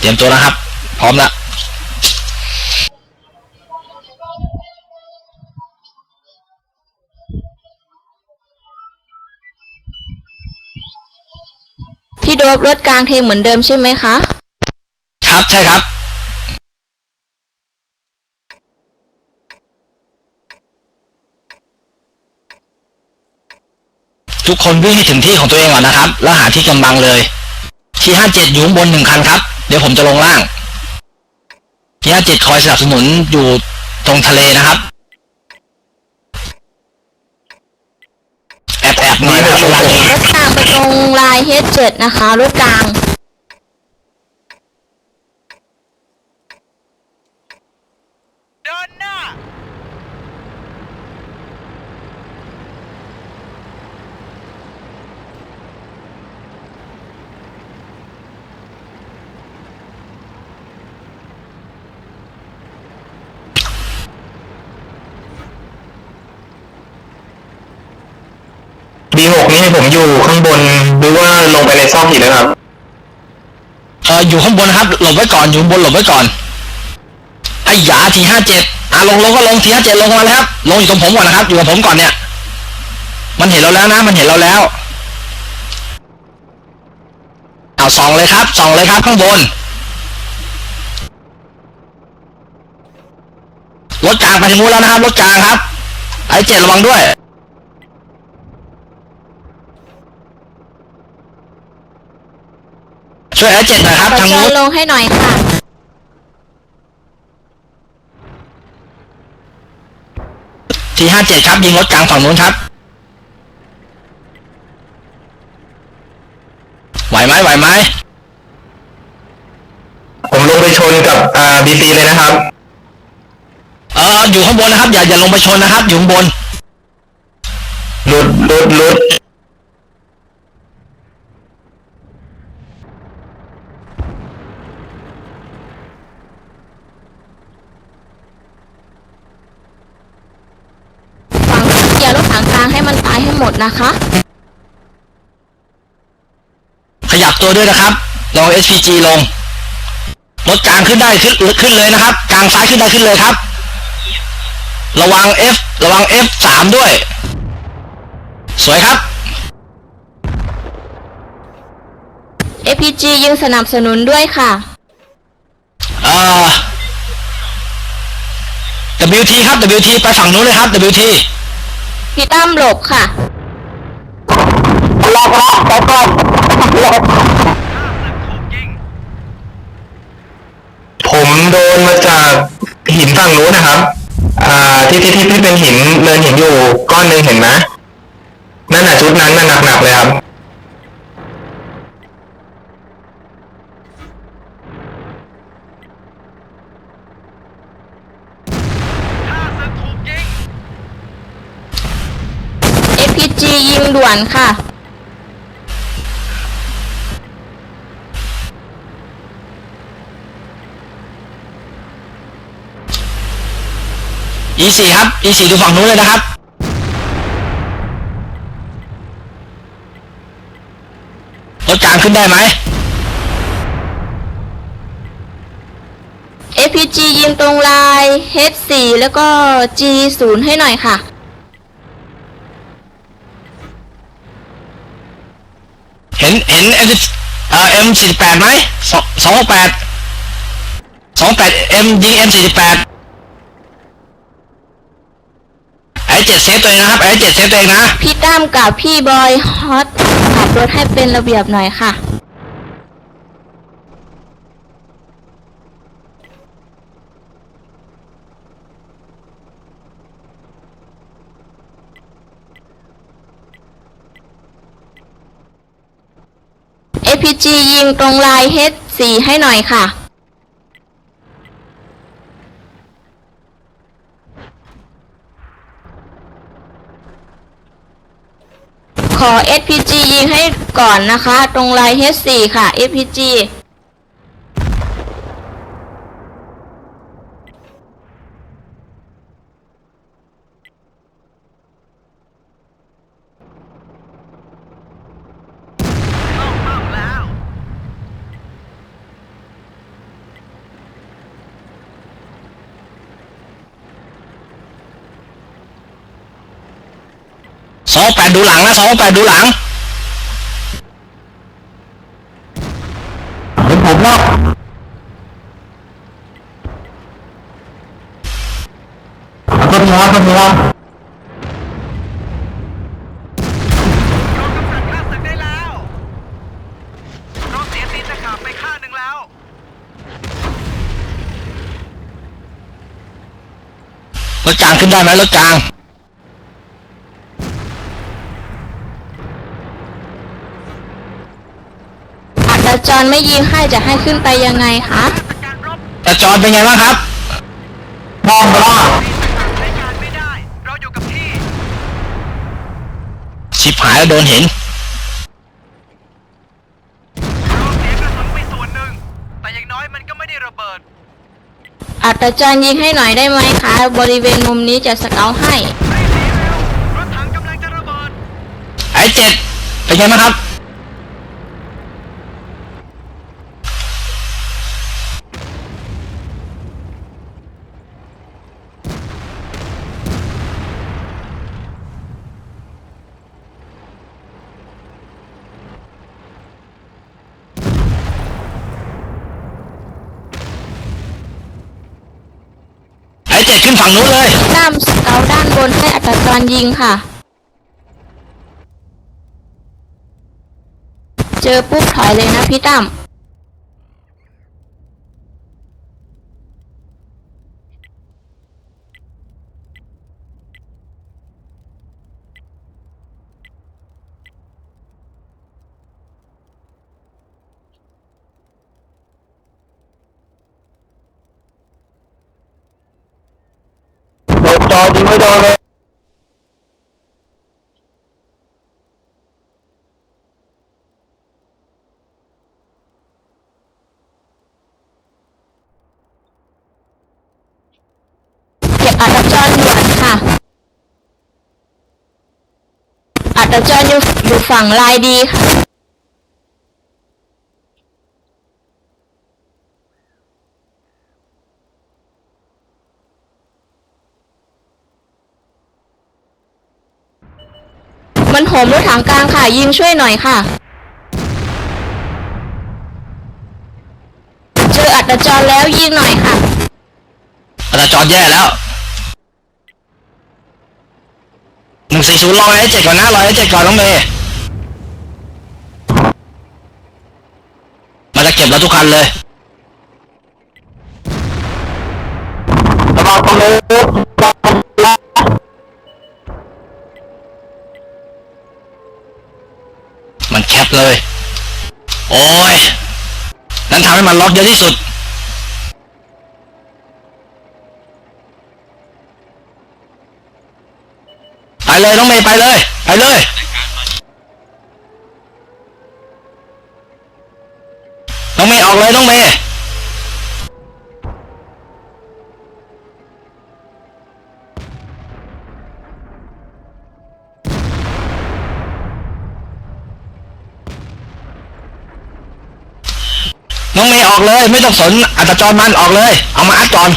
เตรียมตัวนะครับ พร้อมแล้วพี่โดบรถกลางเทงเหมือนเดิมใช่ไหมคะ ครับใช่ครับ ทุกคนวิ่งให้ถึงที่ของตัวเองก่อนนะครับ แล้วหาที่กำบังเลย ทีห้าเจ็ดอยู่ข้างบนหนึ่งคันครับ เดี๋ยวผมจะลงล่างทีห้าจิตคอยสนับสนุนอยู่ตรงทะเลนะครับ แอบแอบๆหน่อยนะครับเวลานี้รถกลางไปตรงลาย H7 นะคะรถกลาง B6 นี่ให้ผมอยู่ข้างบนหรือว่าลงไปในซอกหินนะครับ เอออยู่ข้างบนนะครับ หลบไว้ก่อนอยู่ข้างบนหลบไว้ก่อนไอ้หยาทีห้าเจ็ดอะลงลงก็ลงทีห้าเจ็ดลงมาเลยครับ ลงอยู่ตรงผมก่อนนะครับ อยู่กับผมก่อนเนี่ย มันเห็นเราแล้วนะ มันเห็นเราแล้วเอาส่องเลยครับส่องเลยครับข้างบนรถกลางไปทางนู้นแล้วนะครับรถกลางครับ ไอ้เจ็ดระวังด้วย ช่วยไอ้เจ็ดหน่อยครับปัจทางจันู้ยนลงให้หน่อยค่ะ ทีห้าเจ็ดครับ ยิงรถกลางฝั่งนู้นครับ ไหวไหมไหวไหมผมลงไปชนกับอ่า BC เลยนะครับ เอออยู่ข้างบนนะครับ อย่าอย่าลงไปชนนะครับ อยู่ข้างบน หลุดหลุดหลุด ฝั่งเกียร์รถถังกลางให้มันตายให้หมดนะคะ ขยับตัวด้วยนะครับลอง SPG ลงรถกลางขึ้นได้ขึ้นขึ้นเลยนะครับ กลางซ้ายขึ้นได้ขึ้นเลยครับ ระวัง F ระวัง F สามด้วย สวยครับ APG ยิงสนับสนุนด้วยค่ะเอ่อ WT ครับ WT ไปฝั่งนู้นเลยครับ WT พี่ตั้มหลบค่ะข้าศึกถูกยิงผมโดนมาจากหินฝั่งนู้นนะครับ อ่า ที่ที่ที่ที่เป็นหินเนินหินอยู่ก้อนหนึ่งเห็นไหมนั่นน่ะชุดนั้นน่ะหนักๆเลยครับ ข้าศึกถูกยิง APG ยิง ด่วนค่ะ E4 ครับ E4 ดูฝั่งนู้นเลยนะครับ รถกลางขึ้นได้ไหม APG ยิงตรงลาย H4 แล้วก็ G0 ให้หน่อยค่ะ เห็นเห็น M เอ่อ M48 ไหมสองสองหกแปดสองแปดเอ็มยิงเอ็มสี่แปดไอ้เจ็ดเซฟตัวเองนะครับไอ้เจ็ดเซฟตัวเองนะ พี่ตั้มกับพี่บอยฮอตขับรถให้เป็นระเบียบหน่อยค่ะ APG ยิงตรงลาย H4 ให้หน่อยค่ะ ขอ SPG ยิงให้ก่อนนะคะ ตรงลาย H4 ค่ะ SPG แปดดูหลังนะสองแปดดูหลังเห็นผมแล้วต้นหัวต้นหัวโดนกำจัดข้าศึกได้แล้วเราเสียตีนตะขาบไปข้างหนึ่งแล้วรถกลางขึ้นได้ไหมรถกลาง อัตรา จรไม่ยิงให้จะให้ขึ้นไปยังไงคะจัดการรบแต่จอดเป็นไงบ้างครับมองว่าตีนตะขาบใช้การไม่ได้ เราอยู่กับที่ ชิบหายแล้วโดนเห็น เราเสียกระสุนไปส่วนหนึ่ง แต่อย่างน้อยมันก็ไม่ได้ระเบิด อัตราจรยิงให้หน่อยได้ไหมคะ บริเวณมุมนี้จะสเกาให้ไม่หนีเร็ว รถถังกำลังจะระเบิด ไอ้เจ็ดเป็นไงบ้างครับ ขึ้นฝั่งนู้นเลยด้ามสเกาด้านบนให้อัตราจรยิงค่ะ เจอปุ๊บถอยเลยนะพี่ตั้ม จอยิงไม่โดนเลยเก็บอัตราจรด่วนค่ะ อัตจรอยู่อยู่ฝั่งลายดีค่ะ มันโหมรถถังกลางค่ะ ยิงช่วยหน่อยค่ะ เจออัตจรแล้วยิงหน่อยค่ะอาจรย์จอดแย่แล้วหนึ่งสี่ศูนย์รอไอ้เจ็ดก่อนนะรอไอ้เจ็ดก่อนน้องเมย์มันจะเก็บแล้วทุกคันเลยระวังตรงนี้ เลย โอ้ย นั้นทำให้มันล็อกเยอะที่สุด ไปเลยน้องเมย์ไปเลย ไปเลย น้องเมย์ออกเลยน้องเมย์ น้องเมย์ออกเลย ไม่ต้องสนอัตจรมันออกเลย เอามาอัดก่อน